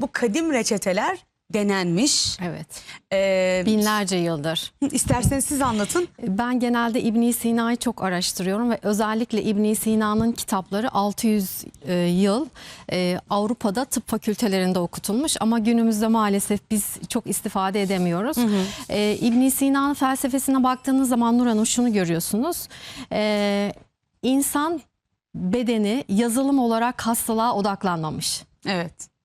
bu kadim reçeteler denenmiş. Evet. Ee, Binlerce yıldır. isterseniz siz anlatın. Ben genelde İbn Sina'yı çok araştırıyorum ve özellikle İbn Sina'nın kitapları 600 e, yıl e, Avrupa'da tıp fakültelerinde okutulmuş ama günümüzde maalesef biz çok istifade edemiyoruz. E, İbn Sina'nın felsefesine baktığınız zaman Nur Hanım şunu görüyorsunuz. E, insan bedeni yazılım olarak hastalığa odaklanmamış. Evet.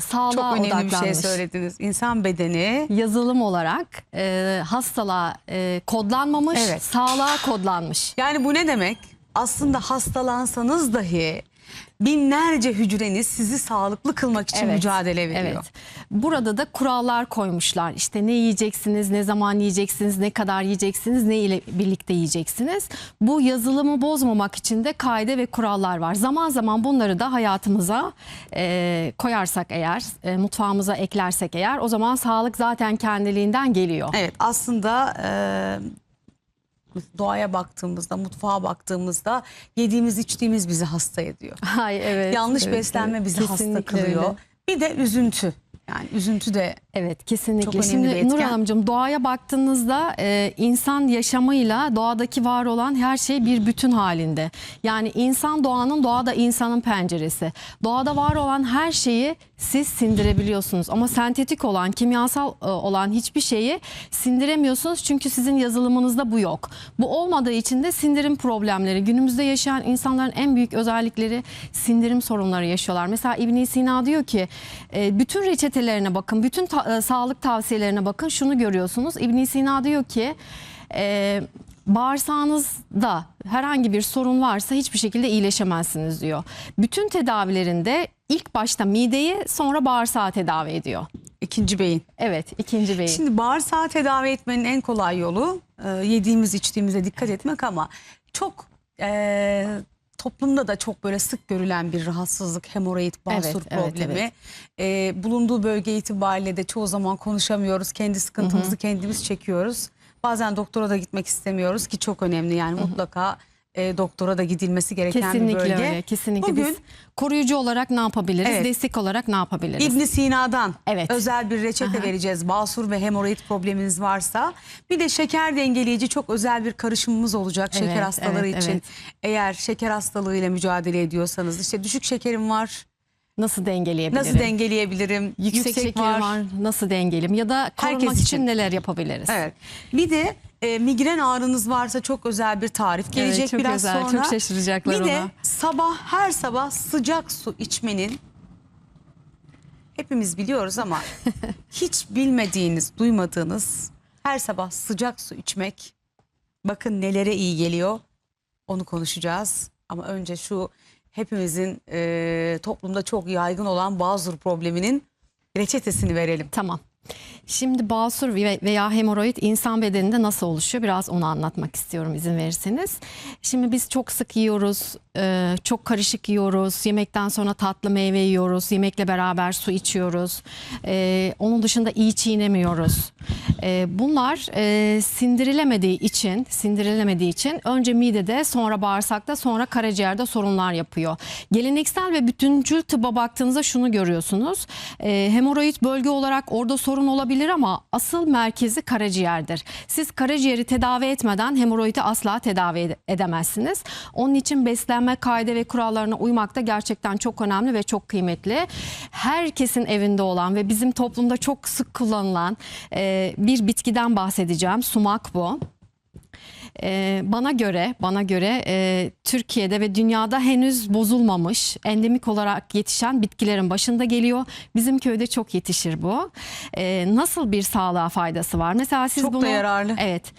Sağlığa Çok önemli odaklanmış. bir şey söylediniz. İnsan bedeni yazılım olarak e, hastalığa e, kodlanmamış, Evet. sağlığa kodlanmış. yani bu ne demek? Aslında hastalansanız dahi binlerce hücreniz sizi sağlıklı kılmak için Evet, mücadele veriyor. Evet. Burada da kurallar koymuşlar. İşte ne yiyeceksiniz, ne zaman yiyeceksiniz, ne kadar yiyeceksiniz, ne ile birlikte yiyeceksiniz. Bu yazılımı bozmamak için de kaide ve kurallar var. Zaman zaman bunları da hayatımıza e, koyarsak eğer, e, mutfağımıza eklersek eğer o zaman sağlık zaten kendiliğinden geliyor. Evet aslında e, doğaya baktığımızda, mutfağa baktığımızda yediğimiz içtiğimiz bizi hasta ediyor. Ay evet. Yanlış evet, beslenme evet. bizi hasta kılıyor. öyle. Bir de üzüntü. Yani üzüntü de Evet kesinlikle. Çok önemli bir Şimdi Nur etken. Hanımcığım doğaya baktığınızda e, insan yaşamıyla doğadaki var olan her şey bir bütün halinde. Yani insan doğanın doğada insanın penceresi. Doğada var olan her şeyi siz sindirebiliyorsunuz ama sentetik olan kimyasal e, olan hiçbir şeyi sindiremiyorsunuz çünkü sizin yazılımınızda bu yok. Bu olmadığı için de sindirim problemleri günümüzde yaşayan insanların en büyük özellikleri sindirim sorunları yaşıyorlar. Mesela İbn Sina diyor ki e, bütün reçetelerine bakın, bütün ta- e, sağlık tavsiyelerine bakın. Şunu görüyorsunuz. İbn Sina diyor ki e, bağırsağınızda herhangi bir sorun varsa hiçbir şekilde iyileşemezsiniz diyor. Bütün tedavilerinde ilk başta mideyi sonra bağırsağı tedavi ediyor. ikinci beyin. Evet ikinci beyin. Şimdi bağırsağı tedavi etmenin en kolay yolu e, yediğimiz içtiğimize dikkat etmek ama çok e, toplumda da çok böyle sık görülen bir rahatsızlık hemoroid basur Evet, evet, problemi. E, bulunduğu bölge itibariyle de çoğu zaman konuşamıyoruz. Kendi sıkıntımızı kendimiz çekiyoruz. Bazen doktora da gitmek istemiyoruz ki çok önemli yani mutlaka e, doktora da gidilmesi gereken bir Kesinlikle bölge. öyle. Kesinlikle Bugün biz koruyucu olarak ne yapabiliriz? Evet. Destek olarak ne yapabiliriz? İbn Sina'dan Evet. özel bir reçete vereceğiz. Basur ve hemoroid probleminiz varsa. Bir de şeker dengeleyici çok özel bir karışımımız olacak şeker Evet, hastaları evet, için. evet. Eğer şeker hastalığıyla mücadele ediyorsanız işte düşük şekerim var. Nasıl dengeleyebilirim? Nasıl dengeleyebilirim? Yüksek, şeker var. Nasıl dengeleyim? Ya da korumak Herkes için. için. neler yapabiliriz? Evet. Bir de e, migren ağrınız varsa çok özel bir tarif gelecek çok biraz özel, sonra. çok şaşıracaklar Bir de ona. sabah her sabah sıcak su içmenin hepimiz biliyoruz ama hiç bilmediğiniz, duymadığınız her sabah sıcak su içmek bakın nelere iyi geliyor. Onu konuşacağız. Ama önce şu hepimizin e, toplumda çok yaygın olan bazur probleminin reçetesini verelim. Tamam. Şimdi basur ve- veya hemoroid insan bedeninde nasıl oluşuyor? Biraz onu anlatmak istiyorum izin verirseniz. Şimdi biz çok sık yiyoruz, e, çok karışık yiyoruz. Yemekten sonra tatlı meyve yiyoruz. Yemekle beraber su içiyoruz. E, Onun dışında iyi çiğnemiyoruz. E, Bunlar e, sindirilemediği için, sindirilemediği için önce midede, sonra bağırsakta, sonra karaciğerde sorunlar yapıyor. Geleneksel ve bütüncül tıbba baktığınızda şunu görüyorsunuz. E, hemoroid bölge olarak orada sorun olabilir ama asıl merkezi karaciğerdir. Siz karaciğeri tedavi etmeden hemoroidi asla tedavi ede- edemezsiniz. Onun için beslenme kaide ve kurallarına uymak da gerçekten çok önemli ve çok kıymetli. Herkesin evinde olan ve bizim toplumda çok sık kullanılan e, bir bitkiden bahsedeceğim. Sumak bu. Ee, bana göre bana göre e, Türkiye'de ve dünyada henüz bozulmamış endemik olarak yetişen bitkilerin başında geliyor. Bizim köyde çok yetişir bu. Ee, nasıl bir sağlığa faydası var? Mesela siz Çok da bunu yararlı. Evet.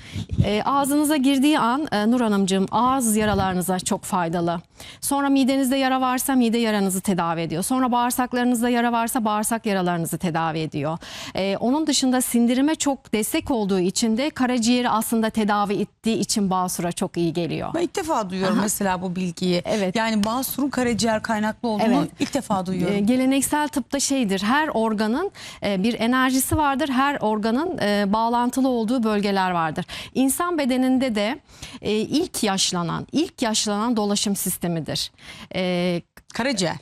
Ee, ağzınıza girdiği an e, Nur Hanımcığım ağız yaralarınıza çok faydalı. Sonra midenizde yara varsa mide yaranızı tedavi ediyor. Sonra bağırsaklarınızda yara varsa bağırsak yaralarınızı tedavi ediyor. Ee, onun dışında sindirime çok destek olduğu için de karaciğeri aslında tedavi ettiği için basura çok iyi geliyor. Ben ilk defa duyuyorum mesela bu bilgiyi. Evet. Yani basurun karaciğer kaynaklı olduğunu Evet. ilk defa duyuyorum. E, geleneksel tıpta şeydir her organın e, bir enerjisi vardır her organın e, bağlantılı olduğu bölgeler vardır. İnsan bedeninde de e, ilk yaşlanan ilk yaşlanan dolaşım sistemidir. E, Karaciğer.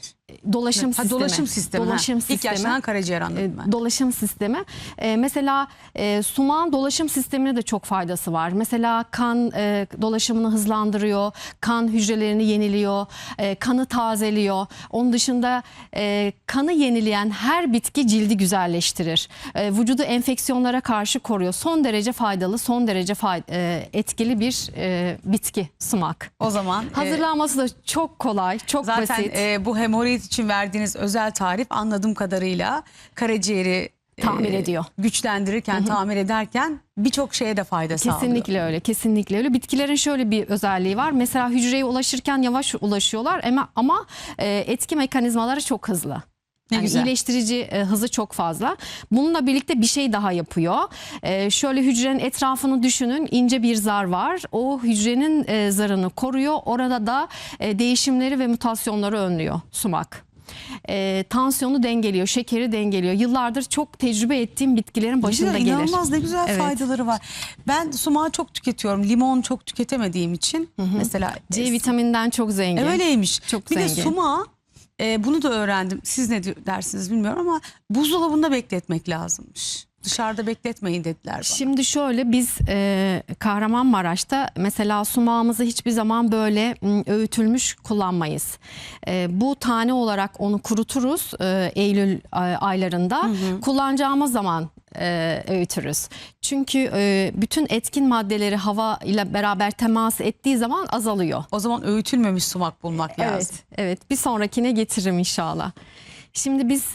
Dolaşım Ha, sistemi. dolaşım sistemi. Dolaşım ha. sistemi. İlk yaşlanan karaciğer E, anladım ben. dolaşım sistemi. E, mesela e, sumağın dolaşım sistemine de çok faydası var. Mesela kan e, dolaşımını hızlandırıyor, kan hücrelerini yeniliyor, e, kanı tazeliyor. Onun dışında e, kanı yenileyen her bitki cildi güzelleştirir. E, vücudu enfeksiyonlara karşı koruyor. Son derece faydalı, son derece fay- e, etkili bir e, bitki sumak. O zaman e, Hazırlanması da çok kolay, çok zaten basit. e, bu hemoroid için verdiğiniz özel tarif anladığım kadarıyla karaciğeri e, Tamir ediyor. Güçlendirirken, tamir ederken birçok şeye de fayda sağlıyor. Kesinlikle öyle, kesinlikle öyle. Bitkilerin şöyle bir özelliği var. Mesela hücreye ulaşırken yavaş ulaşıyorlar ama ama e, etki mekanizmaları çok hızlı. Ne Yani güzel. iyileştirici e, hızı çok fazla. Bununla birlikte bir şey daha yapıyor. E, şöyle hücrenin etrafını düşünün. ince bir zar var. O hücrenin e, zarını koruyor. Orada da e, değişimleri ve mutasyonları önlüyor sumak. E, tansiyonu dengeliyor, şekeri dengeliyor. Yıllardır çok tecrübe ettiğim bitkilerin başında Güzel, gelir. İnanılmaz ne güzel Evet. faydaları var. Ben sumağı çok tüketiyorum. Limon çok tüketemediğim için. Mesela C vitamininden çok zengin. E, öyleymiş. Çok bir de zengin. sumağı e, bunu da öğrendim. Siz ne dersiniz bilmiyorum ama buzdolabında bekletmek lazımmış. Dışarıda bekletmeyin dediler bana. Şimdi şöyle biz e, Kahramanmaraş'ta mesela sumağımızı hiçbir zaman böyle m, öğütülmüş kullanmayız. E, bu tane olarak onu kuruturuz e, Eylül e, aylarında. Kullanacağımız zaman e, öğütürüz. Çünkü e, bütün etkin maddeleri hava ile beraber temas ettiği zaman azalıyor. O zaman öğütülmemiş sumak bulmak lazım. Evet, evet. Bir sonrakine getiririm inşallah. Şimdi biz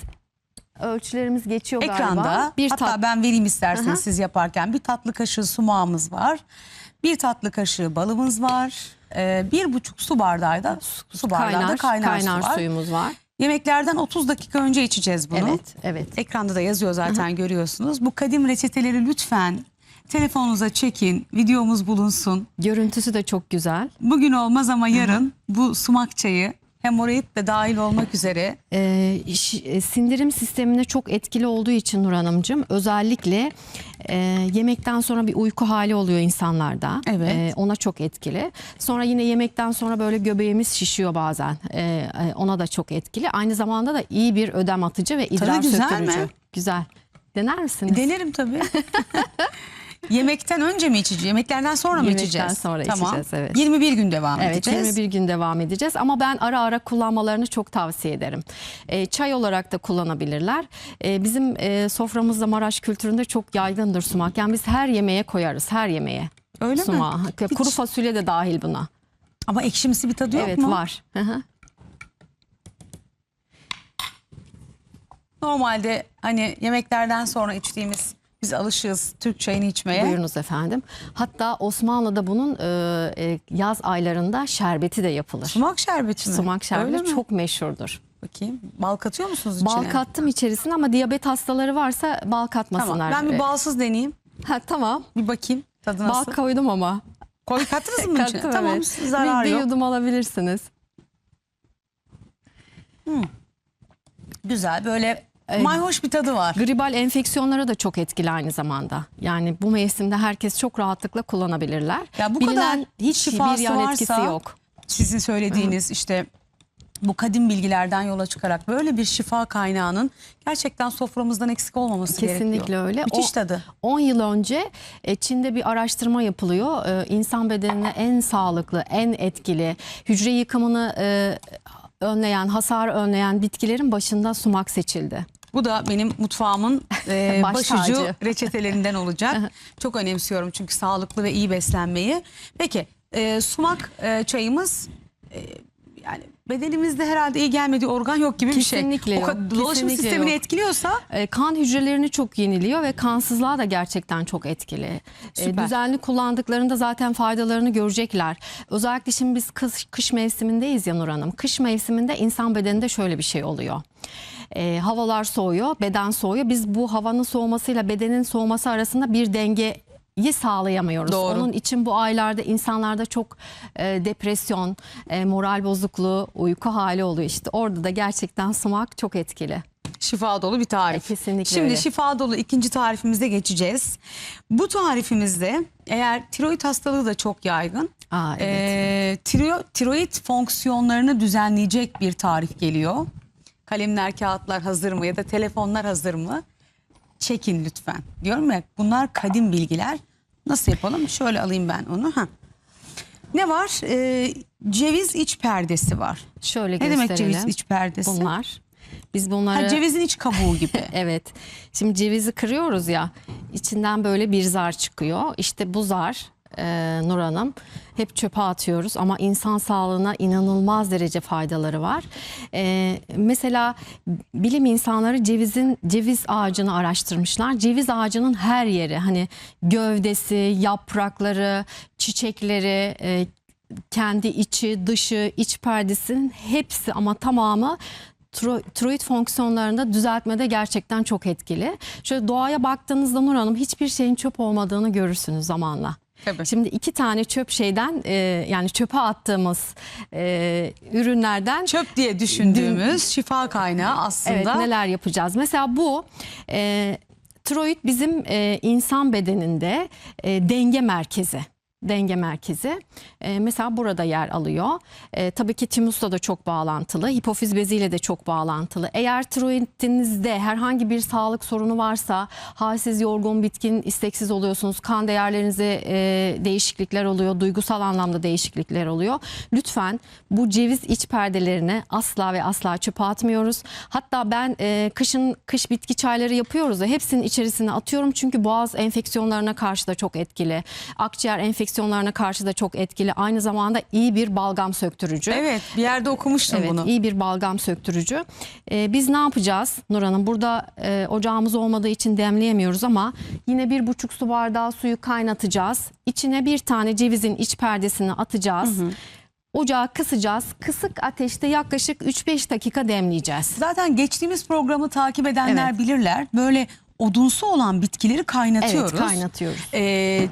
ölçülerimiz geçiyor Ekranda galiba. Bir hatta ben vereyim isterseniz Aha. siz yaparken bir tatlı kaşığı sumağımız var. Bir tatlı kaşığı balımız var. Ee, bir buçuk su bardağı da su, su bardağı da kaynar, kaynar, kaynar, su var. suyumuz var. Yemeklerden 30 dakika önce içeceğiz bunu. Evet, evet. Ekranda da yazıyor zaten görüyorsunuz. Bu kadim reçeteleri lütfen telefonunuza çekin. Videomuz bulunsun. Görüntüsü de çok güzel. Bugün olmaz ama yarın bu sumak çayı hemoroid de dahil olmak üzere Ee, e, sindirim sistemine çok etkili olduğu için Nur Hanımcığım özellikle e, yemekten sonra bir uyku hali oluyor insanlarda. Evet. Ee, ona çok etkili. Sonra yine yemekten sonra böyle göbeğimiz şişiyor bazen. Ee, e, ona da çok etkili. Aynı zamanda da iyi bir ödem atıcı ve idrar güzel söktürücü. mi? Güzel. Dener misiniz? denerim tabii. Yemekten önce mi içeceğiz? Yemeklerden sonra mı Yemekten içeceğiz? sonra içeceğiz, evet. 21 gün devam Evet edeceğiz. 21 gün devam edeceğiz ama ben ara ara kullanmalarını çok tavsiye ederim. Ee, çay olarak da kullanabilirler. Ee, bizim e, soframızda Maraş kültüründe çok yaygındır sumak. Yani biz her yemeğe koyarız her yemeğe. Öyle mi? Sumağı. Hiç- Kuru fasulye de dahil buna. Ama ekşimsi bir tadı yok evet mu? var. Hı hı. Normalde hani yemeklerden sonra içtiğimiz biz alışığız Türk çayını içmeye. Buyurunuz efendim. Hatta Osmanlı'da bunun e, e, yaz aylarında şerbeti de yapılır. Sumak şerbeti mi? Sumak şerbeti Öyle mi? çok meşhurdur. Bakayım. Bal katıyor musunuz içine? Bal kattım içerisine ama diyabet hastaları varsa bal katmasınlar. Tamam. Ben bir balsız deneyeyim. Ha, tamam. Bir bakayım tadı Bal nasıl. koydum ama. Koy kattınız mı içine? Kattım, Tamam evet. zarar bir, bir yok. yudum alabilirsiniz. Güzel böyle Evet. mayhoş bir tadı var. Gribal enfeksiyonlara da çok etkili aynı zamanda. Yani bu mevsimde herkes çok rahatlıkla kullanabilirler. Ya bu Bilinen kadar hiçbir şifası yan varsa- etkisi yok. Sizin söylediğiniz işte bu kadim bilgilerden yola çıkarak böyle bir şifa kaynağının gerçekten soframızdan eksik olmaması gerekiyor. Kesinlikle öyle. Müthiş tadı. 10 yıl önce e, Çin'de bir araştırma yapılıyor. E, İnsan bedenine en sağlıklı, en etkili, hücre yıkımını e, önleyen, hasar önleyen bitkilerin başında sumak seçildi. Bu da benim mutfağımın e, Baş başucu tacı. reçetelerinden olacak. Çok önemsiyorum çünkü sağlıklı ve iyi beslenmeyi. Peki e, sumak e, çayımız e, yani bedenimizde herhalde iyi gelmediği organ yok gibi bir şey. Kesinlikle O yok, kadar dolaşım kesinlikle sistemini yok. etkiliyorsa E, kan hücrelerini çok yeniliyor ve kansızlığa da gerçekten çok etkili. E, Süper. düzenli kullandıklarında zaten faydalarını görecekler. Özellikle şimdi biz kış, kış mevsimindeyiz ya Nur Hanım. Kış mevsiminde insan bedeninde şöyle bir şey oluyor. E, havalar soğuyor, beden soğuyor. Biz bu havanın soğumasıyla bedenin soğuması arasında bir denge sağlayamıyoruz. Doğru. Onun için bu aylarda insanlarda çok e, depresyon, e, moral bozukluğu, uyku hali oluyor. İşte orada da gerçekten sumak çok etkili. şifa dolu bir tarif. E, kesinlikle Şimdi öyle. şifa dolu ikinci tarifimize geçeceğiz. Bu tarifimizde eğer tiroid hastalığı da çok yaygın. Aa, evet. Ee, tiro- tiroid fonksiyonlarını düzenleyecek bir tarif geliyor. Kalemler, kağıtlar hazır mı ya da telefonlar hazır mı? Çekin lütfen. Diyorum ya bunlar kadim bilgiler. Nasıl yapalım? Şöyle alayım ben onu. Ha. Ne var? Ee, ceviz iç perdesi var. Şöyle Ne gösterelim. demek ceviz iç perdesi? Bunlar. Biz bunları Ha, cevizin iç kabuğu gibi. Evet. Şimdi cevizi kırıyoruz ya. içinden böyle bir zar çıkıyor. İşte bu zar e, Nur Hanım hep çöpe atıyoruz ama insan sağlığına inanılmaz derece faydaları var. E, mesela bilim insanları cevizin ceviz ağacını araştırmışlar. Ceviz ağacının her yeri hani gövdesi, yaprakları, çiçekleri, e, kendi içi, dışı, iç perdesinin hepsi ama tamamı tro- tiroid fonksiyonlarında düzeltmede gerçekten çok etkili. Şöyle doğaya baktığınızda Nur Hanım hiçbir şeyin çöp olmadığını görürsünüz zamanla. Tabii. Şimdi iki tane çöp şeyden e, yani çöpe attığımız e, ürünlerden Çöp diye düşündüğümüz şifa kaynağı aslında. Evet neler yapacağız? Mesela bu e, tiroid bizim e, insan bedeninde e, denge merkezi. Denge merkezi. E, mesela burada yer alıyor. E, tabii ki timusla da çok bağlantılı. Hipofiz beziyle de çok bağlantılı. Eğer tiroidinizde herhangi bir sağlık sorunu varsa halsiz, yorgun, bitkin, isteksiz oluyorsunuz. Kan değerlerinizde e, değişiklikler oluyor. Duygusal anlamda değişiklikler oluyor. Lütfen bu ceviz iç perdelerini asla ve asla çöpe atmıyoruz. Hatta ben e, kışın kış bitki çayları yapıyoruz da hepsinin içerisine atıyorum. Çünkü boğaz enfeksiyonlarına karşı da çok etkili. Akciğer enfeksiyonlarına karşı da çok etkili. Aynı zamanda iyi bir balgam söktürücü. Evet bir yerde okumuştum Evet, bunu. iyi bir balgam söktürücü. Ee, biz ne yapacağız Nur Hanım? Burada e, ocağımız olmadığı için demleyemiyoruz ama yine bir buçuk su bardağı suyu kaynatacağız. İçine bir tane cevizin iç perdesini atacağız. Ocağı kısacağız. Kısık ateşte yaklaşık 3-5 dakika demleyeceğiz. Zaten geçtiğimiz programı takip edenler Evet. bilirler. Böyle odunsu olan bitkileri kaynatıyoruz. Evet, kaynatıyoruz. Ee,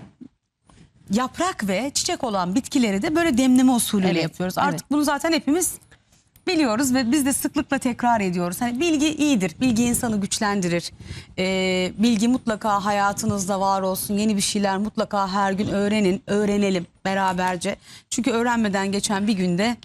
yaprak ve çiçek olan bitkileri de böyle demleme usulüyle Evet, yapıyoruz. Artık evet. bunu zaten hepimiz biliyoruz ve biz de sıklıkla tekrar ediyoruz. Hani bilgi iyidir, bilgi insanı güçlendirir. Ee, bilgi mutlaka hayatınızda var olsun. Yeni bir şeyler mutlaka her gün öğrenin, öğrenelim beraberce. Çünkü öğrenmeden geçen bir günde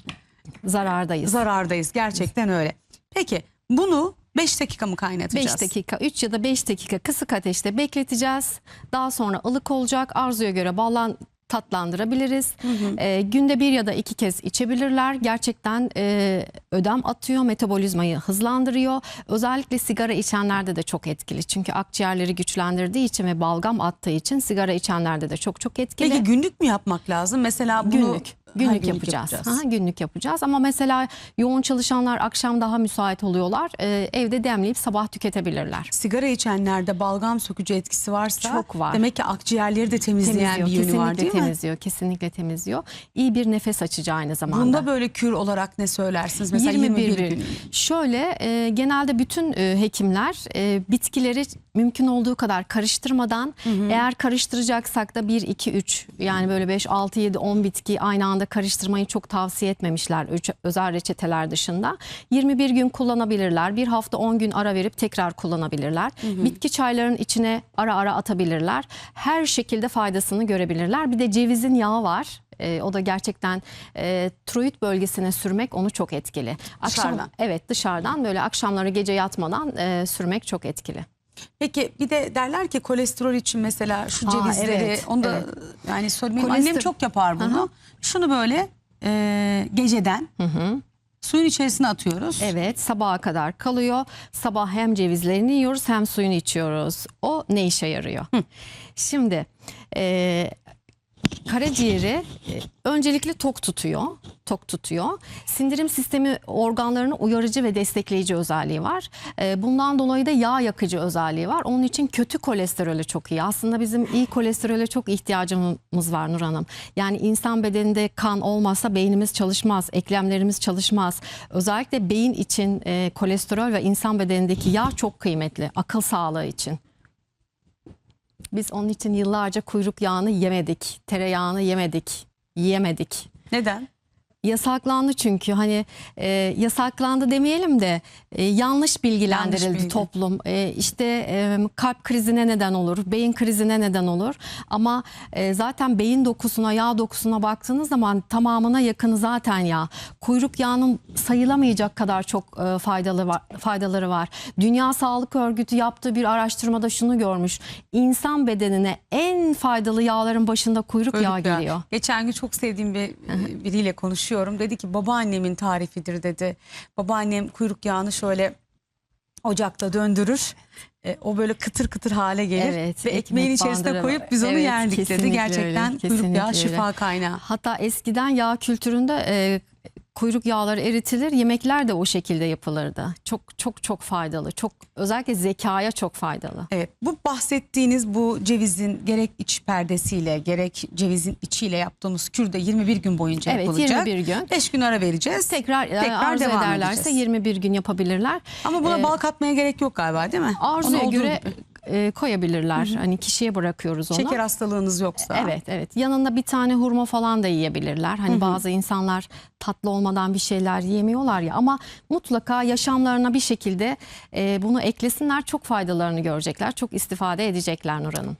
Zarardayız. zarardayız. Gerçekten öyle. Peki bunu 5 dakika mı kaynatacağız? 5 dakika 3 ya da 5 dakika kısık ateşte bekleteceğiz. Daha sonra ılık olacak. Arzuya göre ballan tatlandırabiliriz. Ee, günde bir ya da iki kez içebilirler. Gerçekten e, ödem atıyor, metabolizmayı hızlandırıyor. Özellikle sigara içenlerde de çok etkili. Çünkü akciğerleri güçlendirdiği için ve balgam attığı için sigara içenlerde de çok çok etkili. Peki günlük mü yapmak lazım? Mesela bunu Günlük. Günlük, Ha, yapacağız. Aha, günlük yapacağız. Ama mesela yoğun çalışanlar akşam daha müsait oluyorlar. Ee, evde demleyip sabah tüketebilirler. Sigara içenlerde balgam sökücü etkisi varsa Çok var. demek ki akciğerleri de temizleyen temizliyor. bir yönü kesinlikle var değil mi? temizliyor. Kesinlikle temizliyor. İyi bir nefes açıcı aynı zamanda. Bunda böyle kür olarak ne söylersiniz? Mesela 21, gün. Şöyle e, genelde bütün e, hekimler e, bitkileri mümkün olduğu kadar karıştırmadan eğer karıştıracaksak da 1 2 3 yani böyle 5 6 7 10 bitki aynı anda karıştırmayı çok tavsiye etmemişler özel reçeteler dışında. 21 gün kullanabilirler. Bir hafta 10 gün ara verip tekrar kullanabilirler. Bitki çaylarının içine ara ara atabilirler. Her şekilde faydasını görebilirler. Bir de cevizin yağı var. E, o da gerçekten e, tiroid bölgesine sürmek onu çok etkili. Dışarıdan. Evet dışarıdan böyle akşamları gece yatmadan e, sürmek çok etkili. Peki bir de derler ki kolesterol için mesela şu Aa, cevizleri evet, onu da evet. yani söylemeyeyim. Kolester- Annem çok yapar bunu. Aha. Şunu böyle e, geceden suyun içerisine atıyoruz. Evet sabaha kadar kalıyor. Sabah hem cevizlerini yiyoruz hem suyunu içiyoruz. O ne işe yarıyor? Şimdi e, karaciğeri e, öncelikle tok tutuyor. Tok tutuyor. Sindirim sistemi organlarının uyarıcı ve destekleyici özelliği var. E, bundan dolayı da yağ yakıcı özelliği var. Onun için kötü kolesterole çok iyi. Aslında bizim iyi kolesterole çok ihtiyacımız var Nur Hanım. Yani insan bedeninde kan olmazsa beynimiz çalışmaz, eklemlerimiz çalışmaz. Özellikle beyin için e, kolesterol ve insan bedenindeki yağ çok kıymetli. Akıl sağlığı için. Biz onun için yıllarca kuyruk yağını yemedik, tereyağını yemedik, yiyemedik. Neden? Yasaklandı çünkü hani e, yasaklandı demeyelim de e, yanlış bilgilendirildi Yanlış bilgi. toplum. E, işte e, kalp krizine neden olur, beyin krizine neden olur. Ama e, zaten beyin dokusuna, yağ dokusuna baktığınız zaman tamamına yakını zaten yağ. Kuyruk yağının sayılamayacak kadar çok e, faydalı var, faydaları var. Dünya Sağlık Örgütü yaptığı bir araştırmada şunu görmüş. İnsan bedenine en faydalı yağların başında kuyruk, Kuyruk yağı geliyor. Geçen gün çok sevdiğim bir biriyle konuşuyorum. Dedi ki babaannemin tarifidir dedi. Babaannem kuyruk yağını şöyle ocakta döndürür. E, o böyle kıtır kıtır hale gelir Evet, ve ekmeğin içerisine koyup biz onu Evet, yerdik dedi. Gerçekten öyle, kuyruk yağı öyle. şifa kaynağı. Hatta eskiden yağ kültüründe e, kuyruk yağları eritilir, yemekler de o şekilde yapılırdı. Çok çok çok faydalı. Çok özellikle zekaya çok faydalı. Evet, bu bahsettiğiniz bu cevizin gerek iç perdesiyle gerek cevizin içiyle yaptığımız kürde 21 gün boyunca Evet, yapılacak. 21 gün. 5 gün ara vereceğiz. Tekrar, e, Tekrar arzu devam ederlerse edeceğiz. 21 gün yapabilirler. Ama buna Ee, bal katmaya gerek yok galiba değil mi? Arzuya göre gibi. E, koyabilirler. Hani kişiye bırakıyoruz onu. Şeker hastalığınız yoksa. Evet evet yanında bir tane hurma falan da yiyebilirler. Hani bazı insanlar tatlı olmadan bir şeyler yiyemiyorlar ya ama mutlaka yaşamlarına bir şekilde e, bunu eklesinler çok faydalarını görecekler. Çok istifade edecekler Nur Hanım.